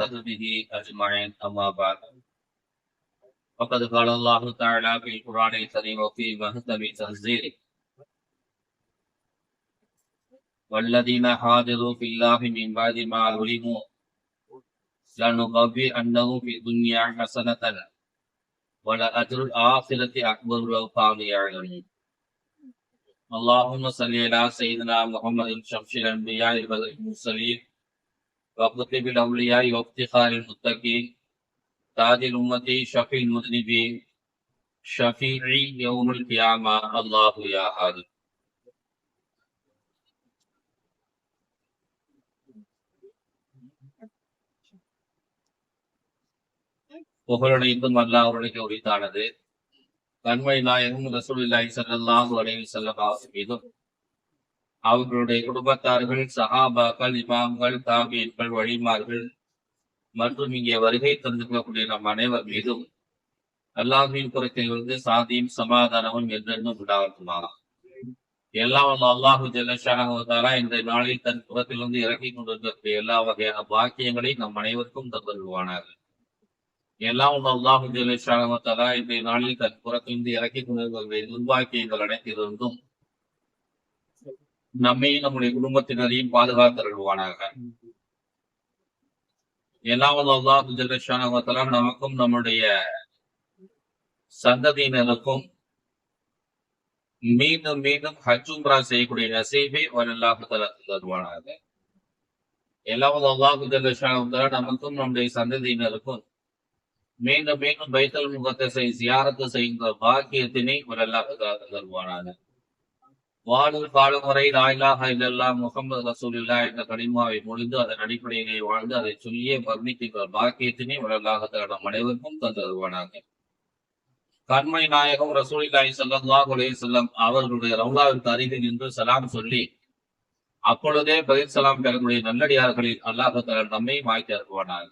وصحبه أجمعين أما بعد. فقد قال الله تعالى في القرآن الكريم وفي مهتم تنزيله والذين حاضروا في الله من بعد ما علموا لنبوئنهم في الدنيا حسنة ولأجر الآخرة أكبر لو كانوا يعلمون. اللهم صل على سيدنا محمد شمس الأنبياء والبدر المرسلين وقطب الأولياء وافتخار المتقين تاج الأمة شفيع المذنبين شفيع يوم القيامة الله يا هادي புகழனைத்தும் அல்லாஹ் அவர்களுக்கு உரித்தானது கண்மை நாயகம் ரசூலில்லாஹி ஸல்லல்லாஹு அலைஹி வஸல்லம் மீதும் அவர்களுடைய குடும்பத்தார்கள் சஹாபாக்கள் இமாம்கள் தாபியன்கள் வழிமார்கள் மற்றும் இங்கே வருகை தந்திருக்கக்கூடிய நம் அனைவர் மீதும் அல்லாஹின் புறத்திலிருந்து சாதியும் சமாதானமும் என்றென்றும் உண்டாகுமா எல்லாம் அல்லாஹு ஜல்லஷானா இந்த நாளில் தன் புறத்திலிருந்து இறக்கி கொண்டிருக்கக்கூடிய எல்லா வகையான பாக்கியங்களையும் நம் அனைவருக்கும் தந்துருவானார் எல்லாம் அல்லாஹு ஜல்லஷானா இந்த நாளில் தன் புறத்திலிருந்து இறக்கி கொண்டிருக்கக்கூடிய துர்பாக்கியங்கள் அனைத்திலிருந்தும் நம்மையும் நம்முடைய குடும்பத்தினரையும் பாதுகாத்தருள்வானாக. எல்லாம் அல்லாஹு ஜல்லஷானா நமக்கும் நம்முடைய சந்ததியினருக்கும் மீண்டும் மீண்டும் ஹஜ்ஜும்ரா செய்யக்கூடிய நசீபை வரலாக தருவானாக. எல்லாவது அல்லாஹு ஜல்லஷானா நமக்கும் நம்முடைய சந்ததியினருக்கும் மீண்டும் மீண்டும் பைத்தல் முகத்தை செய் சியாரத்து செய்கின்ற பாக்கியத்தினை வரலாக தருவானாக. வாழும் காலம் வரை லாயிலாக இல்லெல்லாம் முகமது ரசூலில்லா என்ற கடிமாவை முடிந்து அதன் அடிப்படையிலே வாழ்ந்து அதை சொல்லியே வர்ணிக்கின்ற பாக்கியத்தினை வரலாக நம் அனைவருக்கும் தந்தருவானாக. கண்மை நாயகம் ரசூலில்லாஹி ஸல்லல்லாஹு அலைஹி செல்லம் அவர்களுடைய ரவுலாவிற்கு அருகில் நின்று சலாம் சொல்லி அப்பொழுதே பதில் சலாம் பெறக்கூடிய நல்லடியார்களில் அல்லாஹு தஆலா நம்மை மாய்த்து அருவானாங்க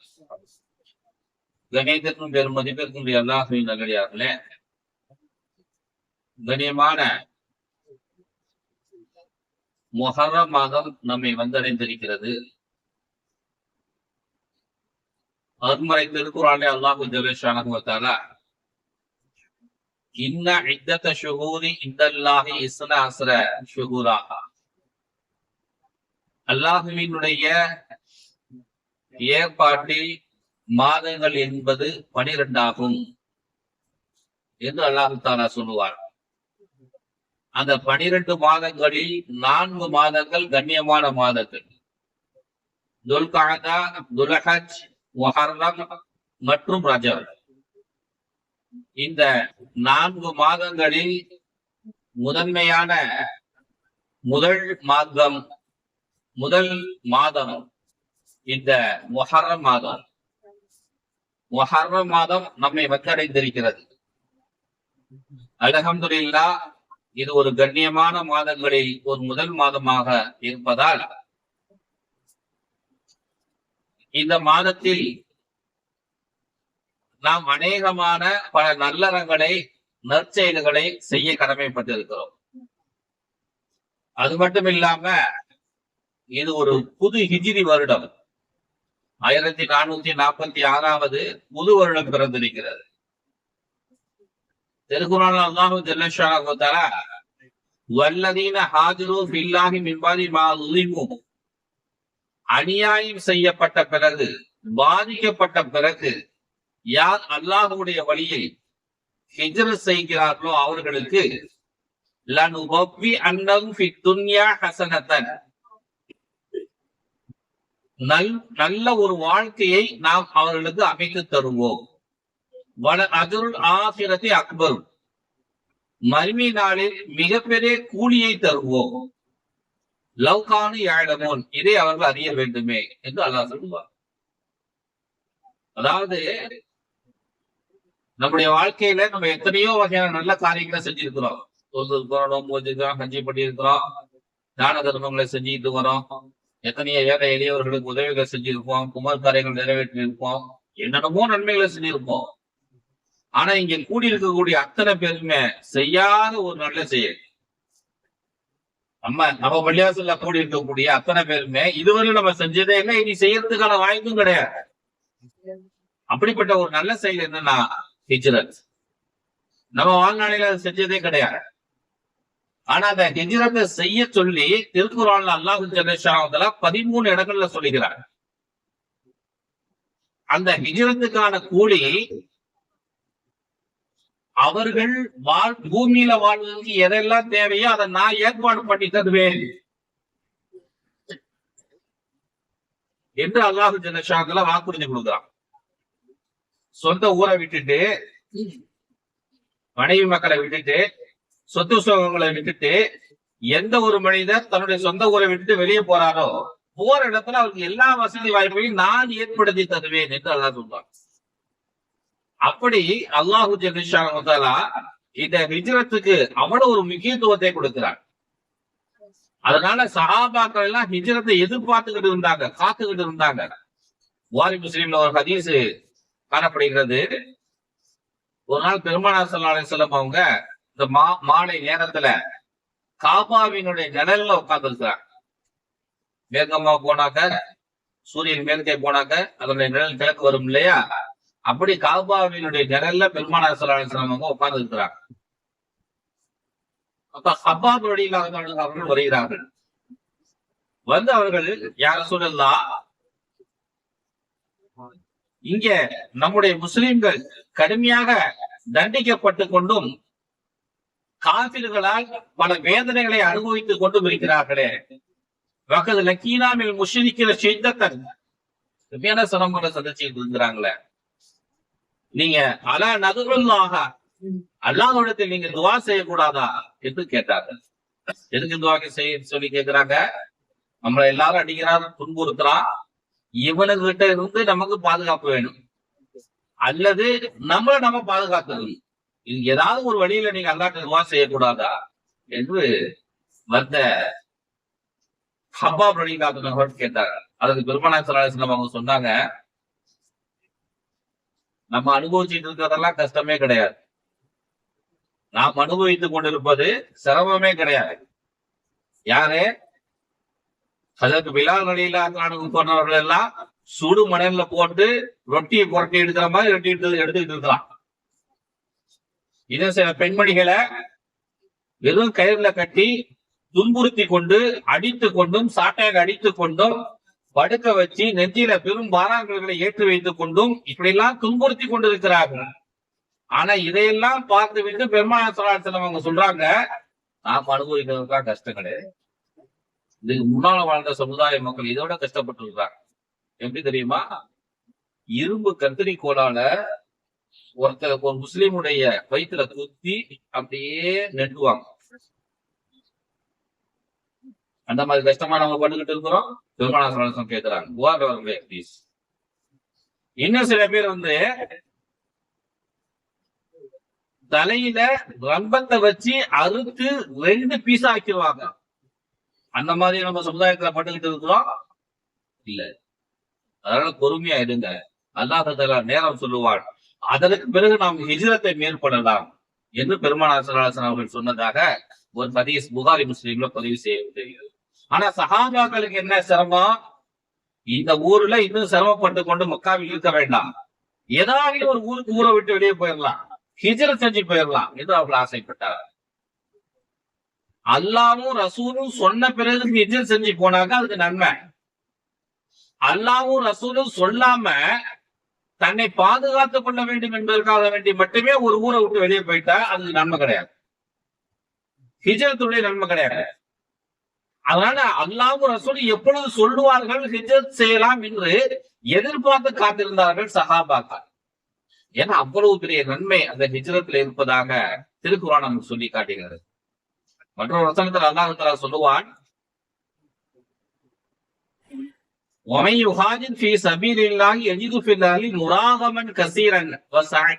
கணிதத்திற்கும் பெரும் மதிப்பிற்கும் அல்லாஹுவின் நல்லடியார்களே கணியமான மொஹர மாதம் நம்மை வந்தடைந்திருக்கிறது. அருமறை திருக்குறானே அல்லாஹு ஜலேஷானு இன்ன இத்தத்த ஷுகூரி இந்தல்லாஹி இஸ்ன அஸ்ர ஷுகூராக அல்லாஹுவினுடைய ஏற்பாட்டில் மாதங்கள் என்பது பனிரெண்டாகும் என்று அல்லாஹு தாலா சொல்லுவார் அந்த பனிரெண்டு மாதங்களில் நான்கு மாதங்கள் கண்ணியமான மாதங்கள். துல்காதா துலஹஜ் முஹர்ரம் மற்றும் ரஜப். இந்த நான்கு மாதங்களில் முதன்மையான முதல் மாதம் முதல் மாதம் இந்த மொஹர்ரம் மாதம். மொஹர்ரம் மாதம் நம்மை வந்தடைந்திருக்கிறது. அலகம்துல்லா இது ஒரு கண்ணியமான மாதங்களில் ஒரு முதல் மாதமாக இருப்பதால் இந்த மாதத்தில் நாம் அநேகமான பல நல்லறங்களை நற்செயல்களை செய்ய கடமைப்பட்டிருக்கிறோம். அது மட்டும் இல்லாம இது ஒரு புது ஹிஜிரி வருடம். ஆயிரத்தி நானூத்தி நாற்பத்தி ஆறாவது புது வருடம் பிறந்திருக்கிறது. திருக்குறள் அல்லாஹு ஜல்லஷால வல்லதீன ஹாஜரு பில்லாஹி மின்பாதி மா அநியாயம் செய்யப்பட்ட பிறகு பாதிக்கப்பட்ட பிறகு யார் அல்லாஹுடைய வழியில் ஹிஜர் செய்கிறார்களோ அவர்களுக்கு நல் நல்ல ஒரு வாழ்க்கையை நாம் அவர்களுக்கு அமைத்து தருவோம். வல அஜருள் ஆசிரத்தை அக்பர் மறுமை நாளில் மிகப்பெரிய கூலியை தருவோம். லவ்கானு யாழமோன் இதை அவர்கள் அறிய வேண்டுமே என்று அல்லாஹ் சொல்லுவார். அதாவது நம்முடைய வாழ்க்கையில நம்ம எத்தனையோ வகையான நல்ல காரியங்களை செஞ்சிருக்கிறோம். தொழுதுக்கிறோம் நோம்பு வச்சிருக்கிறோம் கஞ்சி பண்ணியிருக்கிறோம் தான தர்மங்களை செஞ்சுட்டு வரோம். எத்தனையோ ஏழை எளியவர்களுக்கு உதவிகளை செஞ்சிருப்போம் குமார் காரியங்கள் நிறைவேற்றி இருப்போம் என்னென்னமோ நன்மைகளை செஞ்சிருப்போம். ஆனா இங்க கூடி இருக்கக்கூடிய அத்தனை பேருமே செய்யாத ஒரு நல்ல செயல். நம்ம நம்ம பள்ளியாசல்ல கூடி இருக்கக்கூடிய அத்தனை பேருமே இதுவரை நம்ம செஞ்சதே இல்லை இனி செய்யறதுக்கான வாய்ப்பும் கிடையாது. அப்படிப்பட்ட ஒரு நல்ல செயல் என்னன்னா ஹிஜ்ரத். நம்ம வாழ்நாளையில அதை செஞ்சதே கிடையாது. ஆனா அந்த ஹிஜ்ரத்தை செய்ய சொல்லி திருக்குறள் அல்லாஹு ஜல்லேஷாவதுல பதிமூணு இடங்கள்ல சொல்லுகிறார். அந்த ஹிஜ்ரத்துக்கான கூலி அவர்கள் வாழ் பூமியில வாழ்வதற்கு எதெல்லாம் தேவையோ அதை நான் ஏற்பாடு பண்ணி தருவேன். என்று அல்லாஹு ஜனஷாத்துல வாக்குறுதி கொடுக்குறான். சொந்த ஊரை விட்டுட்டு மனைவி மக்களை விட்டுட்டு சொத்து சுகங்களை விட்டுட்டு எந்த ஒரு மனிதர் தன்னுடைய சொந்த ஊரை விட்டுட்டு வெளியே போறாரோ போற இடத்துல அவருக்கு எல்லா வசதி வாய்ப்பையும் நான் ஏற்படுத்தி தருவேன் என்று அல்லாஹ் சொல்றான். அப்படி அல்லாஹு ஜெனிஷாலா இந்த ஹிஜ்ரத்துக்கு அவ்வளவு ஒரு முக்கியத்துவத்தை கொடுக்கிறார் அதனால சஹாபாக்கள் எல்லாம் ஹிஜ்ரத்தை எதிர்பார்த்துக்கிட்டு இருந்தாங்க காத்துக்கிட்டு இருந்தாங்க. வாரி முஸ்லீம்ல ஒரு ஹதீஸ் காணப்படுகிறது. ஒரு நாள் பெருமானார் சல்லா செல்லம் அவங்க இந்த மா மாலை நேரத்துல காபாவினுடைய நிழல்ல உட்கார்ந்து இருக்கிறாங்க வேகமா போனாக்க சூரியன் மேற்கே போனாக்க அதனுடைய நிழல் கிழக்கு வரும் இல்லையா? அப்படி காபாவினுடைய நிழல்ல பெருமானார் சல்லா அவங்க உட்கார்ந்து இருக்கிறாங்க அப்ப ஹப்பாப் வழியிலாக அவர்கள் வருகிறார்கள். வந்து அவர்கள் யார சொல்லலாம் இங்க நம்முடைய முஸ்லிம்கள் கடுமையாக தண்டிக்கப்பட்டு கொண்டும் காபிர்களால் பல வேதனைகளை அனுபவித்துக் கொண்டும் இருக்கிறார்களே. வகது லக்கீனாமில் முஷிரிக்கிற சித்தத்தன் கடுமையான சிரமங்களை சந்திச்சுட்டு இருக்கிறாங்களே. நீங்க அலா நதுருல்லாக அல்லாஹ்விடத்தில் நீங்க துவா செய்யக்கூடாதா என்று கேட்டார்கள். எதுக்கு துவா செய்ய சொல்லி கேக்குறாங்க? நம்மளை எல்லாரும் அடிக்கிறார் துன்புறுத்துறான் இவனுக்கிட்ட இருந்து நமக்கு பாதுகாப்பு வேணும். அல்லது நம்மள நம்ம பாதுகாக்கணும். இது ஏதாவது ஒரு வழியில நீங்க அல்லாட்ட துவா செய்யக்கூடாதா என்று வந்த ஹப்பா பிரணிகாத்து கேட்டாங்க. அதுக்கு பெருமனா சலாசனம் அவங்க சொன்னாங்க நம்ம அனுபவிச்சுட்டு இருக்கிறதெல்லாம் கஷ்டமே கிடையாது. நாம் அனுபவித்துக் கொண்டிருப்பது சிரமமே கிடையாது. யாரு? அதற்கு பிலால் நடியில சொன்னவர்கள் எல்லாம் சுடு மணல்ல போட்டு ரொட்டியை புரட்டி எடுக்கிற மாதிரி ரொட்டி எடுத்து எடுத்துக்கிட்டு இருக்கலாம். இன்னும் சில பெண்மணிகளை வெறும் கயிறுல கட்டி துன்புறுத்தி கொண்டு அடித்து கொண்டும் சாட்டையாக அடித்து கொண்டும் படுக்க வச்சு நெஞ்சில பெரும் பாராங்கல்களை ஏற்றி வைத்துக் கொண்டும் இப்படியெல்லாம் துன்புறுத்தி கொண்டிருக்கிறார்கள் ஆனா இதையெல்லாம் பார்த்து விட்டு பெருமான சொல்லாசலம் அவங்க சொல்றாங்க நாம் அனுபவிக்கிறதுதான் கஷ்டம் கிடையாது. இதுக்கு முன்னால வாழ்ந்த சமுதாய மக்கள் இதோட கஷ்டப்பட்டு இருக்காங்க எப்படி தெரியுமா? இரும்பு கத்திரிக்கோளால ஒருத்தர் ஒரு முஸ்லீமுடைய வயிற்றுல குத்தி அப்படியே நெட்டுவாங்க. அந்த மாதிரி கஷ்டமா நம்ம பண்ணிக்கிட்டு இருக்கிறோம். பெருமானா கேட்கிறாங்க. புகார் ப்ளீஸ் இன்னும் சில பேர் வந்து தலையில ரம்பத்தை வச்சு அறுத்து ரெண்டு பீஸ் ஆக்கிடுவாங்க அந்த மாதிரி நம்ம சமுதாயத்துல பட்டுக்கிட்டு இருக்கிறோம். இல்ல. அதனால பொறுமையா இருங்க. அல்லாஹால நேரம் சொல்லுவாள் அதற்கு பிறகு நாம் ஹிஜ்ரத்தை மேற்கொள்ளலாம் என்று பெருமானார் சலாசன் அவர்கள் சொன்னதாக ஒரு பதிவு புகாரி முஸ்லீம்ல பதிவு செய்ய ஆனா சஹாபாக்களுக்கு என்ன சிரமம்? இந்த ஊர்ல இன்னும் சிரமப்பட்டு கொண்டு மக்காவில் இருக்க வேண்டாம். ஏதாவது ஒரு ஊருக்கு ஊரை விட்டு வெளியே போயிடலாம் ஹிஜர செஞ்சு போயிடலாம் என்று அவர்கள் ஆசைப்பட்டார் அல்லாவும் ரசூலும் சொன்ன பிறகு ஹிஜர் செஞ்சு போனாக்க அதுக்கு நன்மை. அல்லாவும் ரசூலும் சொல்லாம தன்னை பாதுகாத்துக் கொள்ள வேண்டும் என்பதற்காக வேண்டி மட்டுமே ஒரு ஊரை விட்டு வெளியே போயிட்டா அது நன்மை கிடையாது. ஹிஜரத்துடைய நன்மை கிடையாது. அதனால அல்லாவும் ரசூல் எப்பொழுது சொல்லுவார்கள் ஹிஜரத் செய்யலாம் என்று எதிர்பார்த்து காத்திருந்தார்கள் சஹாபாக்கள் ஏன்னா அவ்வளவு பெரிய நன்மை அந்த ஹிஜரத்தில் இருப்பதாக திருக்குறான் நமக்கு சொல்லி காட்டுகிறது மற்றொரு வசனத்தில் அல்லாஹ் சொல்லுவான் ومن يهاجر في سبيل الله يجد في الأرض مراغما كثيرا وسعة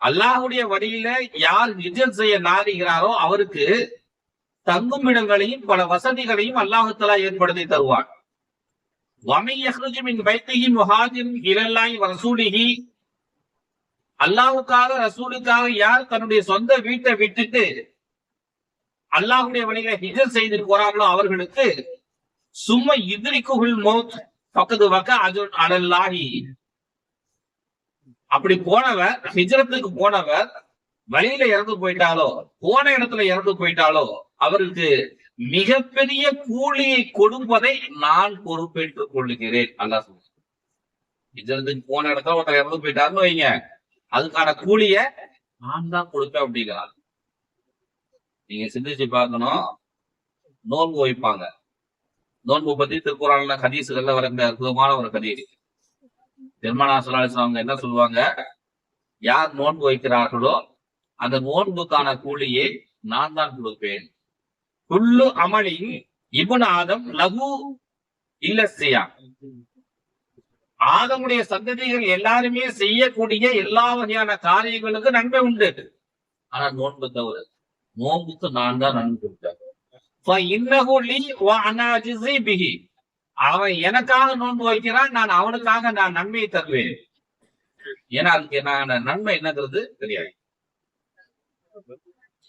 அல்லாஹுடைய வழியில யார் ஹிஜர் செய்ய நாடுகிறாரோ அவருக்கு தங்கும் இடங்களையும் பல வசதிகளையும் அல்லாஹுத்தலா ஏற்படுத்தி தருவார் வமையின் வைத்திகி முஹாஜின் இலல்லாய் ரசூலிகி அல்லாஹுக்காக ரசூலுக்காக யார் தன்னுடைய சொந்த வீட்டை விட்டுட்டு அல்லாஹுடைய வழியில ஹிஜர் செய்து போறாங்களோ அவர்களுக்கு சும்மா இதிரிக்குள் மௌத் பக்கத்து பக்க அது அடல்லாகி அப்படி போனவர் ஹிஜரத்துக்கு போனவர் வழியில இறந்து போயிட்டாலோ போன இடத்துல இறந்து போயிட்டாலோ அவருக்கு மிகப்பெரிய கூலியை கொடுப்பதை நான் பொறுப்பேற்றுக் கொள்ளுகிறேன் அல்லா சொல்றான். ஹிஜ்ரத்துக்கு போன இடத்துல ஒருத்தர் இறந்து போயிட்டாருன்னு வைங்க. அதுக்கான கூலிய நான் தான் கொடுப்பேன் அப்படிங்கிறார். நீங்க சிந்திச்சு பார்க்கணும். நோன்பு வைப்பாங்க. நோன்பு பத்தி திருக்குறான்ல ஹதீசுகள்ல வர அற்புதமான ஒரு ஹதீஸ். பெருமானா சலாஹ் அவங்க என்ன சொல்லுவாங்க? யார் நோன்பு வைக்கிறார்களோ அந்த நோன்புக்கான கூலியை நான் தான் கொடுப்பேன். குல்லு அமலின் இபுநாதம் லகு இல்லசியா ஆதமுடைய சந்ததிகள் எல்லாருமே செய்யக்கூடிய எல்லா வகையான காரியங்களுக்கும் நன்மை உண்டு. ஆனா நோன்பு தவிர நோன்புக்கு நான் தான் நன்மை கொடுத்தேன் அவன் எனக்காக நோன்பு வைக்கிறான் நான் அவனுக்காக நான் நன்மையை தருவேன். ஏன்னா அதுக்கு நான் நன்மை என்னங்கிறது தெரியாது.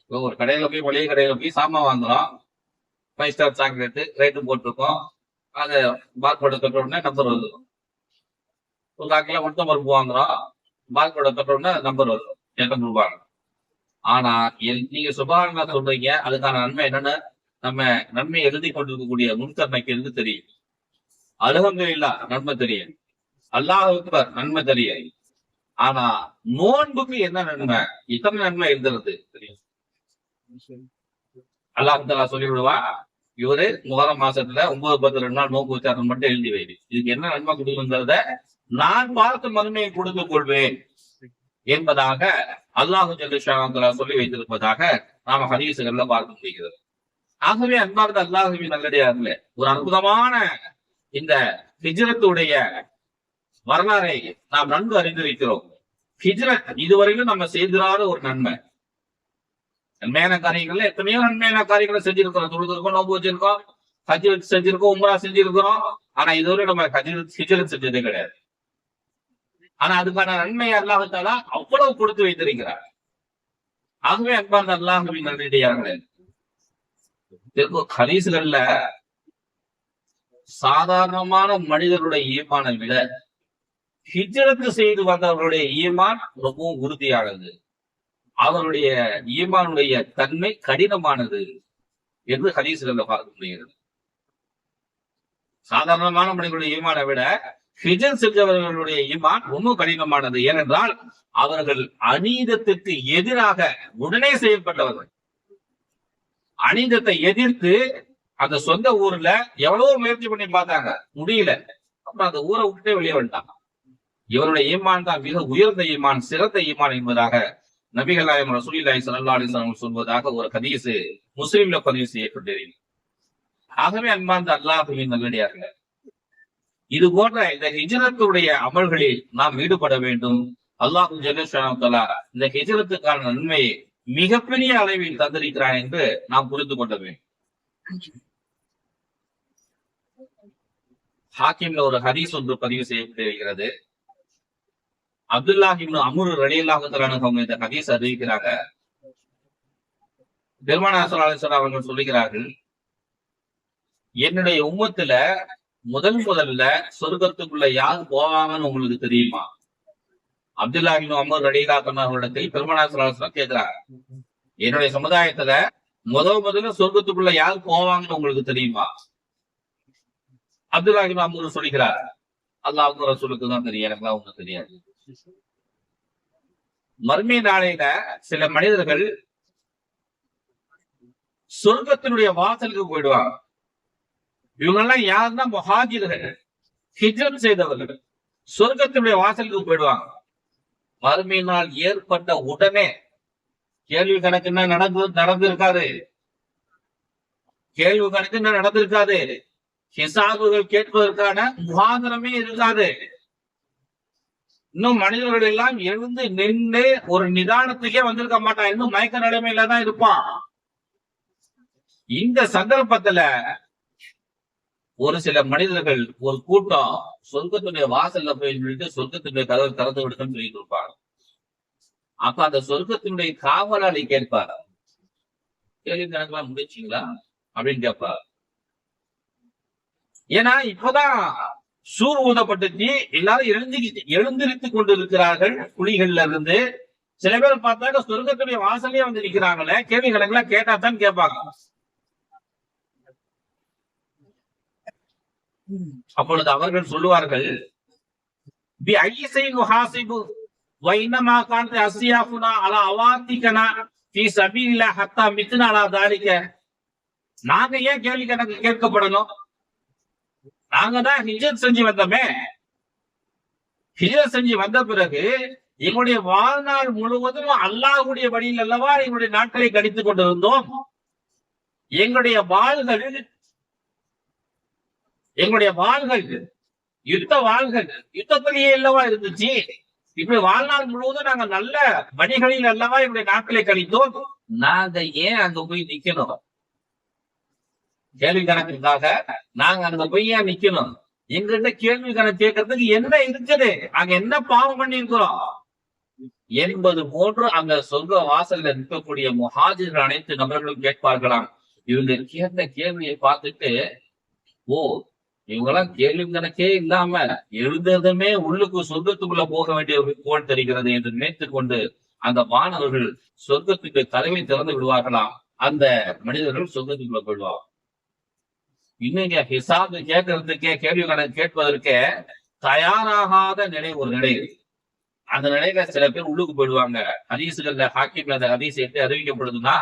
இப்போ ஒரு கடையில போய் மளிகை கடையில போய் சாமான் வாங்குறோம். ஃபைவ் ஸ்டார் சாக்லேட்டு ரேட்டும் போட்டிருக்கோம். அதை பார்க்கோட தொட்ட உடனே நம்பர் வருது ஒரு காக்கில் மட்டும் பருப்பு வாங்குறோம் பார்க்கோட தொட்ட உடனே நம்பர் வரும். எத்தனை ரூபாய் ஆனா எல்- நீங்க சுபாரணா சொல்றீங்க. அதுக்கான நன்மை என்னன்னு நம்ம நன்மை எழுதி கொண்டிருக்கக்கூடிய முன்தன்மைக்கு இருந்து தெரியும். அலுகம்துல்லா நன்மை தெரியும். அல்லாஹ் நன்மை தெரியும். ஆனா நோன்புக்கு என்ன நன்மை? இத்தனை நன்மை எழுதுறது? தெரியும். அல்லாஹ் தலா சொல்லி விடுவா இவரு முகரம் மாசத்துல ஒன்பது பத்து ரெண்டு நாள் நோக்கு வச்சாரு மட்டும் எழுதி வைது இதுக்கு என்ன நன்மை கொடுக்குங்கிறத நான் பார்த்து மறுமையை கொடுத்து கொள்வேன் என்பதாக அல்லாஹு ஜல்லிஷாங்களா சொல்லி வைத்திருப்பதாக நாம ஹதீசுகள்ல பார்க்க முடிகிறது. ஆகவே அன்பார்ந்த அல்லாஹுவின் நல்லடியார்களே ஒரு அற்புதமான இந்த ஹிஜ்ரத்துடைய வரலாறை நாம் நன்கு அறிந்திருக்கிறோம். ஹிஜ்ரத் இதுவரையிலும் நம்ம செய்திராத ஒரு நன்மை. நன்மையான காரியங்கள்ல எத்தனையோ நன்மையான காரியங்களை செஞ்சிருக்கிறோம். தொழுதுருக்கோம் நோம்பு வச்சிருக்கோம் ஹஜ் செஞ்சிருக்கோம் உம்ரா செஞ்சிருக்கிறோம். ஆனா இதுவரை நம்ம ஹஜ் ஹிஜ்ரத் செஞ்சதே கிடையாது. ஆனா அதுக்கான நன்மை அல்லாஹாலா அவ்வளவு கொடுத்து வைத்திருக்கிறார். ஆகவே அன்பார்ந்த அல்லாஹுவின் நல்லடியார்களே ஹதீஸ்கள்ல சாதாரணமான மனிதருடைய ஈமானை விட ஹிஜரத்து செய்து வந்தவர்களுடைய ஈமான் ரொம்பவும் உறுதியானது. அவருடைய ஈமானுடைய தன்மை கடினமானது என்று ஹதீஸ்கள்ல பார்க்க முடிகிறது. சாதாரணமான மனிதனுடைய ஈமானை விட ஹிஜன் செஞ்சவர்களுடைய ஈமான் ரொம்ப கடினமானது. ஏனென்றால் அவர்கள் அநீதத்துக்கு எதிராக உடனே செயல்பட்டவர்கள். அநீதத்தை எதிர்த்து அந்த சொந்த ஊர்ல எவ்வளவோ முயற்சி பண்ணி பார்த்தாங்க. முடியல. அப்புறம் அந்த ஊரை விட்டு வெளியே வந்துட்டாங்க. இவருடைய ஈமான் தான் மிக உயர்ந்த ஈமான் சிறந்த ஈமான் என்பதாக நபிகள் நாயம் ரசூலில்லாஹி சொல்வதாக ஒரு ஹதீஸ் முஸ்லிம்ல பதிவு செய்யப்பட்டிருக்கிறது. ஆகவே அன்பார்ந்த அல்லாஹுவின் நல்லடியார்கள் இது போன்ற இந்த ஹிஜரத்துடைய அமல்களில் நாம் ஈடுபட வேண்டும். அல்லாஹு ஜல்லுஷானம் தலா இந்த ஹிஜ்ரத்துக்கான நன்மையை மிகப்பெரிய அளவில் தந்திருக்கிறான் என்று நாம் புரிந்து கொள்ள வேண்டும். ஹாக்கிம்ல ஒரு ஹதீஸ் ஒன்று பதிவு செய்யப்பட்டிருக்கிறது. அப்துல்லாஹ் அமுரு அமுர் ரலியல்லாஹு அவங்க இந்த ஹதீஸ் அறிவிக்கிறாங்க. பெருமானாசர் அவர்கள் சொல்லுகிறார்கள் என்னுடைய உம்மத்துல முதல் முதல்ல சொர்க்கத்துக்குள்ள யார் போவாங்கன்னு உங்களுக்கு தெரியுமா? அப்துல்லா இப்னு அமர் ரலியல்லாஹு அவர்களிடத்தில் பெருமானாசர் கேட்கிறாங்க என்னுடைய சமுதாயத்துல முதல் முதல்ல சொர்க்கத்துக்குள்ள யார் போவாங்கன்னு உங்களுக்கு தெரியுமா? அப்துல்லா இப்னு அமர் சொல்லுகிறார் அல்லாஹ் ரசூலுக்கு தான் தெரியும் எனக்குலாம் உங்களுக்கு தெரியாது. மர்மி நாளையில சில மனிதர்கள் சொர்க்கத்தினுடைய வாசலுக்கு போயிடுவாங்க. இவங்க எல்லாம் யாருன்னா முஹாஜிர்கள் ஹிஜ்ரத் செய்தவர்கள். சொர்க்கத்தினுடைய வாசலுக்கு போயிடுவாங்க. மறுமை நாள் ஏற்பட்ட உடனே கேள்வி கணக்கு என்ன நடந்து நடந்திருக்காது. கேள்வி கணக்கு என்ன நடந்திருக்காது. ஹிசாபுகள் கேட்பதற்கான முகாந்திரமே இருக்காது. இன்னும் மனிதர்கள் எல்லாம் எழுந்து நின்று ஒரு நிதானத்துக்கே வந்திருக்க மாட்டான். இன்னும் மயக்க நிலைமையில தான் இருப்பான். இந்த சந்தர்ப்பத்துல ஒரு சில மனிதர்கள் ஒரு கூட்டம் சொர்க்கத்துடைய வாசல்ல போய் சொல்லிட்டு சொர்க்கத்துடைய கதவை திறந்து விடுதுன்னு சொல்லிட்டு இருப்பாங்க. அப்ப அந்த சொர்க்கத்தினுடைய காவலாளி கேட்பார். கேள்வி கணக்கெல்லாம் முடிச்சீங்களா அப்படின்னு கேட்பார். ஏன்னா இப்பதான் சூர் ஊதப்பட்டுச்சு எல்லாரும் எழுந்து எழுந்திருத்து கொண்டிருக்கிறார்கள் குழிகள்ல இருந்து. சில பேர் பார்த்தாக்க சொர்க்கத்துடைய வாசலே வந்து நிக்கிறாங்களே. கேள்வி கணக்கெல்லாம் கேட்டா தான் கேட்பாங்க. அப்பொழுது அவர்கள் சொல்லுவார்கள் பி ஐசை நுஹாசிபு வைனமா காந்த அசியாஃபுனா அலா அவாத்திகனா ஃபீ சபீலில்லா ஹத்தா மித்துனா அலா தாலிக. நாங்க ஏன் கேள்வி கணக்கு கேட்கப்படணும்? நாங்க தான் ஹிஜர் செஞ்சு வந்தோமே. ஹிஜர் செஞ்சு வந்த பிறகு எங்களுடைய வாழ்நாள் முழுவதும் அல்லாஹுடைய வழியில் அல்லவா எங்களுடைய நாட்களை கடித்துக் கொண்டிருந்தோம். எங்களுடைய வாள்கள் எங்களுடைய வாள்கள் யுத்த வாள்கள் யுத்தத்திலேயே அல்லவா இருந்துச்சு. இப்படி வாழ்நாள் முழுவதும் நாங்க நல்ல வழிகளில் அல்லவா எங்களுடைய நாட்களை கழித்தோம் நாங்க ஏன் அங்க போய் நிக்கணும்? கேள்வி கணக்குக்காக நாங்க அங்க போய் ஏன் நிக்கணும்? எங்கிட்ட கேள்வி கணக்கு கேட்கறதுக்கு என்ன இருக்குது? அங்க என்ன பாவம் பண்ணிருக்கிறோம் என்பது போன்று அங்க சொர்க்க வாசல்ல நிற்கக்கூடிய முஹாஜிர்கள் அனைத்து நபர்களும் கேட்பார்களாம். இவங்க கேட்ட கேள்வியை பார்த்துட்டு ஓ இவங்கெல்லாம் கேள்வி கணக்கே இல்லாம எழுந்ததுமே உள்ளுக்கு சொர்க்கத்துக்குள்ள போக வேண்டிய ஒரு போல் தெரிகிறது என்று நினைத்துக் கொண்டு அந்த மாணவர்கள் சொர்க்கத்துக்கு தலைமை திறந்து விடுவார்களாம். அந்த மனிதர்கள் சொர்க்கத்துக்குள்ள போயிடுவாங்க. இன்னும் இங்க கேட்கறதுக்கே கேள்வி கணக்கு கேட்பதற்கே தயாராகாத நிலை ஒரு நிலை. அந்த நிலையில சில பேர் உள்ளுக்கு போயிடுவாங்க. ஹதீசுகள்ல ஹாக்கிம்ல அந்த ஹதீஸ் எப்படி அறிவிக்கப்படுதுன்னா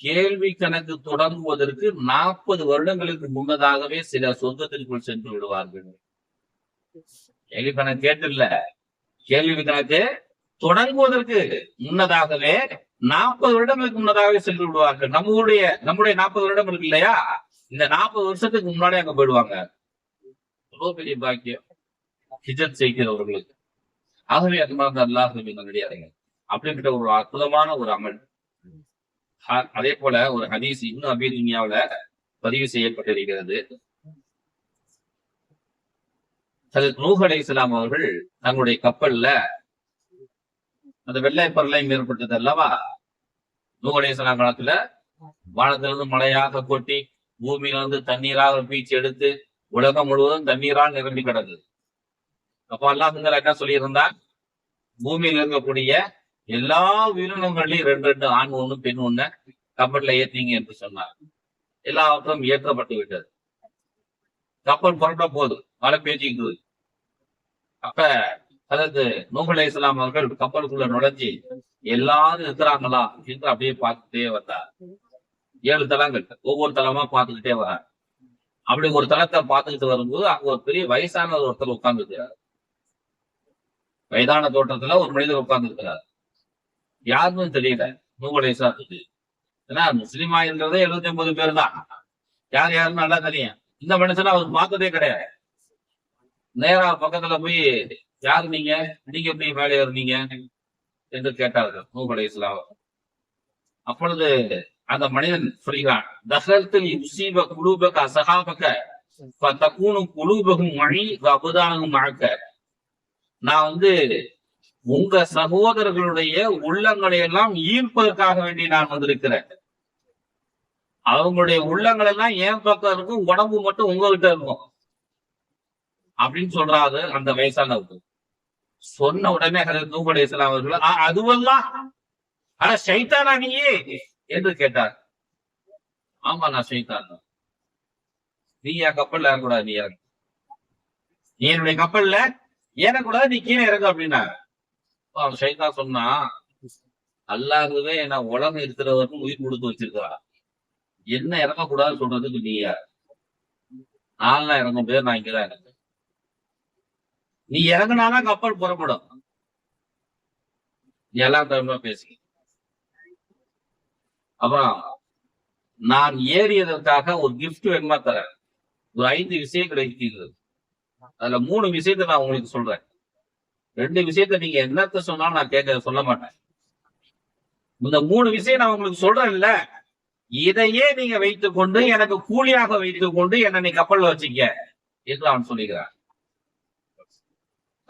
கேள்வி கணக்கு தொடங்குவதற்கு நாற்பது வருடங்களுக்கு முன்னதாகவே சில சொந்தத்திற்குள் சென்று விடுவார்கள். கேள்வி கணக்கு கேட்டில்ல. கேள்வி கணக்கு தொடங்குவதற்கு முன்னதாகவே நாற்பது வருடங்களுக்கு முன்னதாகவே சென்று விடுவார்கள். நம்மளுடைய நம்முடைய நாற்பது வருடம் இருக்கு இல்லையா? இந்த நாற்பது வருஷத்துக்கு முன்னாடி அங்க போயிடுவாங்க. எவ்வளவு பெரிய பாக்கியம். ஹிஜத் செய்கிறவர்களுக்கு ஆகவே அது மாதிரி அல்லாஹ் நல்லடியாருங்க அப்படிப்பட்ட ஒரு அற்புதமான ஒரு அமல். அதே போல ஒரு ஹதீஸ் இன்னும் அபி துன்யாவுல பதிவு செய்யப்பட்டிருக்கிறது. ஹஜரத் நூஹ் அவர்கள் தங்களுடைய கப்பல்ல அந்த வெள்ளை பரலையும் ஏற்பட்டது அல்லவா? நூஹ் இஸ்லாம் காலத்துல வானத்திலிருந்து மழையாக கொட்டி பூமியில இருந்து தண்ணீராக பீச்சு எடுத்து உலகம் முழுவதும் தண்ணீரால் நிரம்பி கிடக்குது. அப்ப அல்லாஹுங்கிற என்ன சொல்லியிருந்தா பூமியில இருக்கக்கூடிய எல்லா உயிரினங்களையும் ரெண்டு ரெண்டு ஆண் ஒண்ணு பெண் ஒண்ணு கப்பல்ல ஏத்தீங்க என்று சொன்னார். எல்லாவற்றும் ஏற்றப்பட்டு விட்டது. கப்பல் புரட்ட போகுது மழை பேச்சுக்குது அப்ப அதாவது நூகலை இஸ்லாம் அவர்கள் கப்பலுக்குள்ள நுழைஞ்சி எல்லாரும் இருக்கிறாங்களா என்று அப்படியே பார்த்துட்டே வந்தார். ஏழு தலங்கள் ஒவ்வொரு தலமா பார்த்துக்கிட்டே வர அப்படி ஒரு தலத்தை பார்த்துக்கிட்டு வரும்போது அங்க ஒரு பெரிய வயசான ஒருத்தர் உட்கார்ந்துருக்கிறார். வயதான தோட்டத்துல ஒரு மனிதர் உட்கார்ந்துருக்கிறார். யாருன்னு தெரியல. நூகுல் இருக்குது ஏன்னா முஸ்லீமா இருக்கிறதே எழுபத்தி ஒன்பது பேர் தான் யார் யாருன்னு நல்லா தெரியும். இந்த மனுஷனை அவர் பார்த்ததே கிடையாது. நேரா பக்கத்துல போய் யாரு நீங்க? நீங்க எப்படி மேலே இருந்தீங்க என்று கேட்டார்கள் நூகுல் இஸ்லாம் அப்பொழுது அந்த மனிதன் சொல்கிறான் தகத்தில் உசீப குலூபக அசகாபக தக்கூணும் குலூபகும் மழி அபுதானும் மழக்க. நான் வந்து உங்க சகோதரர்களுடைய உள்ளங்களை எல்லாம் ஈர்ப்பதற்காக வேண்டி நான் வந்திருக்கிறேன். அவங்களுடைய உள்ளங்கள் எல்லாம் என் பக்கம் இருக்கும் உடம்பு மட்டும் உங்ககிட்ட இருக்கும். அப்படின்னு சொல்றாரு அந்த வயசானவருக்கு. சொன்ன உடனே நூபடி இஸ்லாம் அவர்கள் அதுவெல்லாம் ஆனா சைத்தானா நீயே? என்று கேட்டார். ஆமா நான் செய்தான் நீ என் கப்பல்ல இறங்கக்கூடாது நீ இறங்க நீ என்னுடைய கப்பல்ல ஏறக்கூடாது நீ கீழே இறங்க அப்படின்னா அவன் சைத்தான் சொன்னா அல்லாகவே நான் உலகம் இருக்கிறவருக்கு உயிர் கொடுத்து வச்சிருக்கிறா. என்ன இறங்கக்கூடாதுன்னு சொல்றதுக்கு நீ யார் நான்லாம் இறங்க முடியாது நான் இங்கதான் இறங்க நீ இறங்குனாதான் கப்பல் புறப்படும். நீ எல்லா டைம்ல பேசி அப்புறம் நான் ஏறியதற்காக ஒரு கிஃப்ட் வேணுமா தரேன். ஒரு ஐந்து விஷயம் கிடைக்கிறது அதுல மூணு விஷயத்தை நான் உங்களுக்கு சொல்றேன். ரெண்டு விஷயத்த நீங்க என்னத்த சொன்னாலும் நான் கேட்க சொல்ல மாட்டேன். இந்த மூணு விஷயம் நான் உங்களுக்கு சொல்றேன் இல்ல இதையே நீங்க வைத்துக் கொண்டு எனக்கு கூலியாக வைத்துக் கொண்டு என்ன நீ கப்பல்ல வச்சுக்க என்று அவன் சொல்லுகிறான்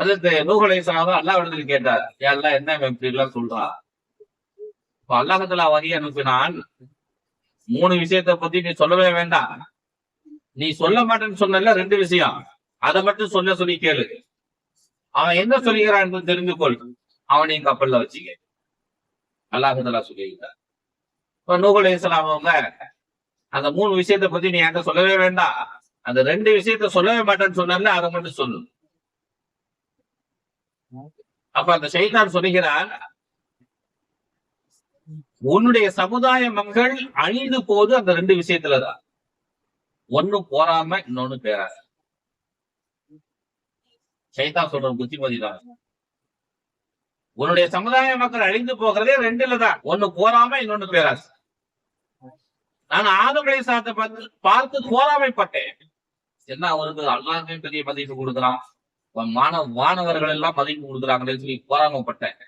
அதற்கு நூகலை சாதம் அல்லாவிடத்தில் கேட்டார் எல்லாம் என்ன இவன் இப்படி எல்லாம் சொல்றான் அல்லாஹத்துல வகை அனுப்பினான் மூணு விஷயத்தை பத்தி நீ சொல்லவே வேண்டாம். நீ சொல்ல மாட்டேன்னு சொன்ன ரெண்டு விஷயம். அதை மட்டும் சொல்ல சொல்லி கேளு. அவன் என்ன சொல்லுகிறான் என்று தெரிந்து கொள். அவனையும் கப்பல்ல வச்சுக்க. அல்லாஹலா சொல்லியிருக்கார் இப்ப நூகுல் இஸ்லாம் அவங்க அந்த மூணு விஷயத்தை பத்தி நீ என்கிட்ட சொல்லவே வேண்டாம். அந்த ரெண்டு விஷயத்த சொல்லவே மாட்டேன்னு சொன்ன அதை மட்டும் சொல்லு. அப்ப அந்த செய்தான் சொல்லுகிறான் உன்னுடைய சமுதாய மக்கள் அழிந்து போது அந்த ரெண்டு விஷயத்துலதான். ஒண்ணு போறாம இன்னொன்னு பேராது சைதா சொல்ற புத்திமதி தான் உன்னுடைய சமுதாய மக்கள் அழிந்து போகிறதே ரெண்டுல தான் ஒண்ணு போறாம இன்னொன்னு பேராசு. நான் ஆதமலை சாத்த பார்த்து பார்த்து போராமைப்பட்டேன். என்ன அவருக்கு அல்லாமே பெரிய மதிப்பு கொடுக்குறான் மாணவ மாணவர்கள் எல்லாம் மதிப்பு கொடுக்குறாங்கன்னு சொல்லி போராமப்பட்டேன்.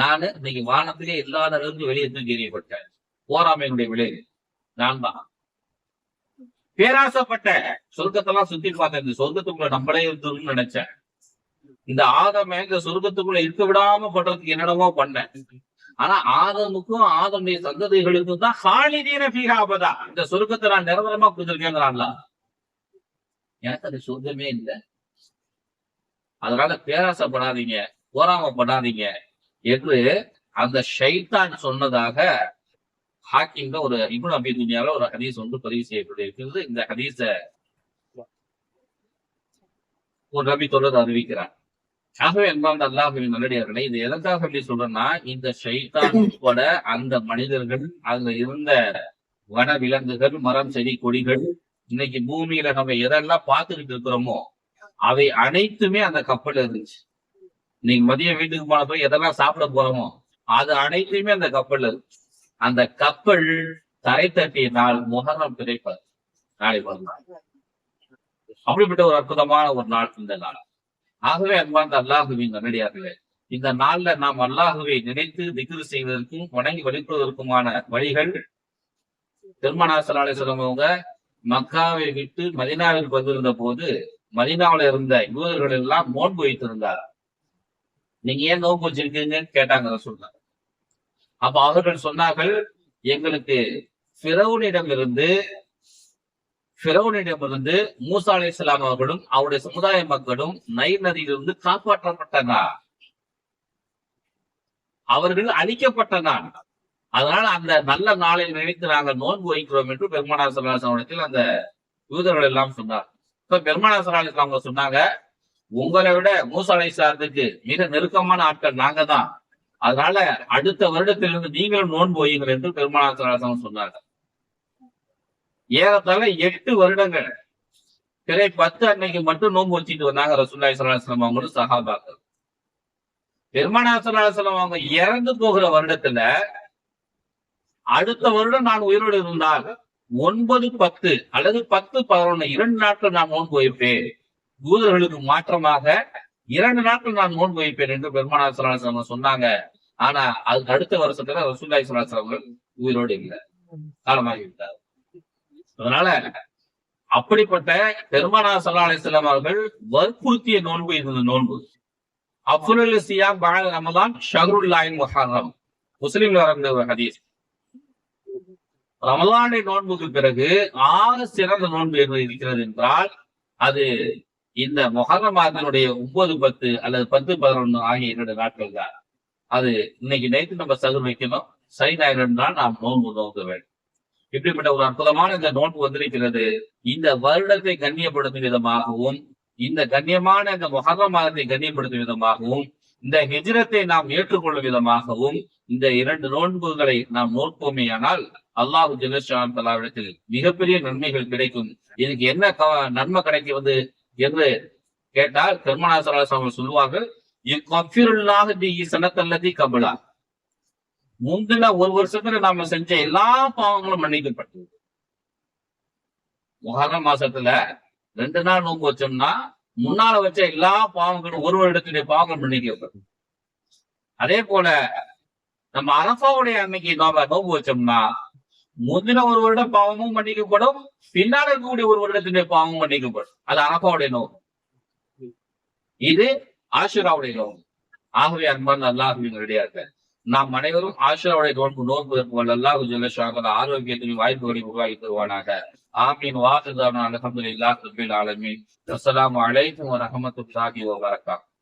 நானு இன்னைக்கு வானத்திலே இல்லாத அளவுக்கு வெளியே தூக்கி எறியப்பட்டேன் போராமையினுடைய விளைவு. நான் தான் பேராசப்பட்ட சொர்க்கத்தெல்லாம் சுத்தி பார்த்தேன். இந்த சொர்க்கத்துக்குள்ள நம்மளே இருந்துருன்னு நினைச்சேன். இந்த ஆதம இந்த சொர்க்கத்துக்குள்ள இருக்க விடாம பண்றதுக்கு என்னடமோ பண்ணேன். ஆனா ஆதமுக்கும் ஆதமுடைய சந்ததிகளுக்கும் தான் ஹாலிதீன பீகாபதா இந்த சொர்க்கத்தை நான் நிரந்தரமா கொடுத்துருக்கேங்கிறான்ல எனக்கு அது சொர்க்கமே இல்லை. அதனால பேராசப்படாதீங்க போராமப்படாதீங்க. என்று அந்த ஷைத்தான் சொன்னதாக ஹாக்கிங்க ஒரு இபுன் அபி துனியால ஒரு ஹதீஸ் வந்து பதிவு செய்யப்பட்டிருக்கிறது. இந்த ஹதீஸ ஒரு நபி தொடர் அறிவிக்கிறார். ஆகவே என்பார்ந்த அல்லாஹின் நல்லடியார்களே இது எதற்காக சொல்லி சொல்றேன்னா இந்த ஷைத்தான் உட்பட அந்த மனிதர்கள் அதுல இருந்த வன விலங்குகள் மரம் செடி கொடிகள் இன்னைக்கு பூமியில நம்ம எதெல்லாம் பார்த்துக்கிட்டு இருக்கிறோமோ அவை அனைத்துமே அந்த கப்பல் இருந்துச்சு. நீங்க மதியம் வீட்டுக்கு போன போய் எதெல்லாம் சாப்பிட போறோமோ அது அனைத்தையுமே அந்த கப்பல் இருக்கு அந்த கப்பல் தரை தட்டிய நாள் முகரம் பிழைப்பது நாளை மறுநாள். அப்படிப்பட்ட ஒரு அற்புதமான ஒரு நாள் இந்த நாள். ஆகவே அன்பார்ந்த அல்லாஹுவின் நன்னடியார்களே இந்த நாள்ல நாம் அல்லாஹுவை நினைத்து திக்ரு செய்வதற்கும் வணங்கி வழிபடுவதற்குமான வழிகள் திருமணா சலாலேஸ்வரம் அவங்க மக்காவை விட்டு மதினாவில் வந்திருந்த போது மதினாவில் இருந்த யூதர்கள் எல்லாம் நோன்பு வைத்திருந்தார் நீங்க ஏன் நோன்பு வச்சிருக்கீங்கன்னு கேட்டாங்க சொன்னாங்க. அப்ப அவர்கள் சொன்னார்கள் எங்களுக்கு பிறவுனிடம் இருந்து பிறவுனிடமிருந்து மூசா அலி இஸ்லாம் அவர்களும் அவருடைய சமுதாய மக்களும் நைல் நதியிலிருந்து காப்பாற்றப்பட்டனர் அவர்கள் அழிக்கப்பட்டனர் அதனால அந்த நல்ல நாளை நினைத்து நாங்கள் நோன்பு வைக்கிறோம் என்று பெருமானா சலாசனத்தில் அந்த யூதர்கள் எல்லாம் சொன்னார் இப்ப பெருமானா சலாசன் அவங்க சொன்னாங்க உங்களை விட மூசா சார்ந்துக்கு மிக நெருக்கமான ஆட்கள் நாங்க தான் அதனால அடுத்த வருடத்திலிருந்து நீங்களும் நோன்பு வையுங்கள் என்று பெருமானா சலாசனம் சொன்னாங்க ஏறத்தாழ எட்டு வருடங்கள் பிறை பத்து அன்னைக்கு மட்டும் நோன்பு வச்சுட்டு வந்தாங்க ரசூல்லாய் சலாஹம் அவங்களும் சகாபாக்கள் பெருமானா சலாஹம் அவங்க இறந்து போகிற வருடத்துல அடுத்த வருடம் நான் உயிரோடு இருந்தால் ஒன்பது பத்து அல்லது பத்து பதினொன்னு இரண்டு நாட்கள் நான் நோன்பு வைப்பேன். யூதர்களுக்கு மாற்றமாக இரண்டு நாட்கள் நான் நோன்பு வைப்பேன் என்று பெருமானா சலாஹம் சொன்னாங்க. ஆனா அதுக்கு அடுத்த வருஷத்துல ரசூல்லாய் சலாஹம் அவர்கள் உயிரோடு இல்லை. காலமாகிவிட்டார். அதனால அப்படிப்பட்ட பெருமானா சல்லா அலிஸ்லாம் அவர்கள் வற்புறுத்திய நோன்பு இருந்த நோன்பு. அப்துல் சியா பால ரமதான் ஷஹருல்லாயின் முஹர்ரம். முஸ்லிம்ல வந்த ஒரு ஹதீஸ். ரமலானை நோன்புக்கு பிறகு ஆறு சிறந்த நோன்பு என்று இருக்கிறது என்றால் அது இந்த மொஹர ஒன்பது பத்து அல்லது பத்து பதினொன்று ஆகிய இரண்டு நாட்கள் தான் அது இன்னைக்கு நைட்டு நம்ம சகுர் வைக்கணும். சனி ஞாயிறு தான் நாம் நோன்பு நோக்க வேண்டும். இப்படிப்பட்ட ஒரு அற்புதமான இந்த நோன்பு வந்திருக்கிறது. இந்த வருடத்தை கண்ணியப்படுத்தும் விதமாகவும் இந்த கண்ணியமான இந்த மொஹர மாதத்தை கண்ணியப்படுத்தும் விதமாகவும் இந்த ஹெஜ்ரத்தை நாம் ஏற்றுக்கொள்ளும் விதமாகவும் இந்த இரண்டு நோன்புகளை நாம் நோற்போமேயானால் அல்லாஹு ஜெலஷான் தலாவிடத்தில் மிகப்பெரிய நன்மைகள் கிடைக்கும். இதுக்கு என்ன க- நன்மை கிடைக்கிறது? என்று கேட்டால் பெருமனாசராசம் சொல்லுவார்கள் இக்கஃபிருல்லாஹ் பிஹி சனத்தல்லதி கபலா. முந்தின ஒரு வருஷத்துல நாம செஞ்ச எல்லா பாவங்களும் மன்னிக்கப்பட்டது. முகரம் மாசத்துல ரெண்டு நாள் நோன்பு வச்சோம்னா முன்னால வச்ச எல்லா பாவங்களும் ஒரு வருடத்துடைய பாவங்கள் மன்னிக்கப்படும். அதே போல நம்ம அரசாவுடைய அன்னைக்கு நாம நோம்பு வச்சோம்னா முந்தின ஒரு வருட பாவமும் மன்னிக்கப்படும். பின்னால் இருக்கக்கூடிய ஒரு வருடத்தினுடைய பாவமும் மன்னிக்கப்படும். அது அரபாவுடைய நோவு இது ஆசுராவுடைய நோவு ஆகவே அன்பான் அல்லாஹ் ரெடியாக நாம் அனைவரும் ஆசுராவுடைய நோன்பு நோன்பு அல்லாஹு ஜல்லஷாக ஆரோக்கியத்தின் வாய்ப்புகளை உருவாக்கி தருவானாக. ஆமீன். வாசுதான அலமதுல்லாஹ் ரபில் ஆலமீன். அஸ்லாம் அலைக்கும் வரஹ்மத்துல்லாஹி வபரகாத்துஹு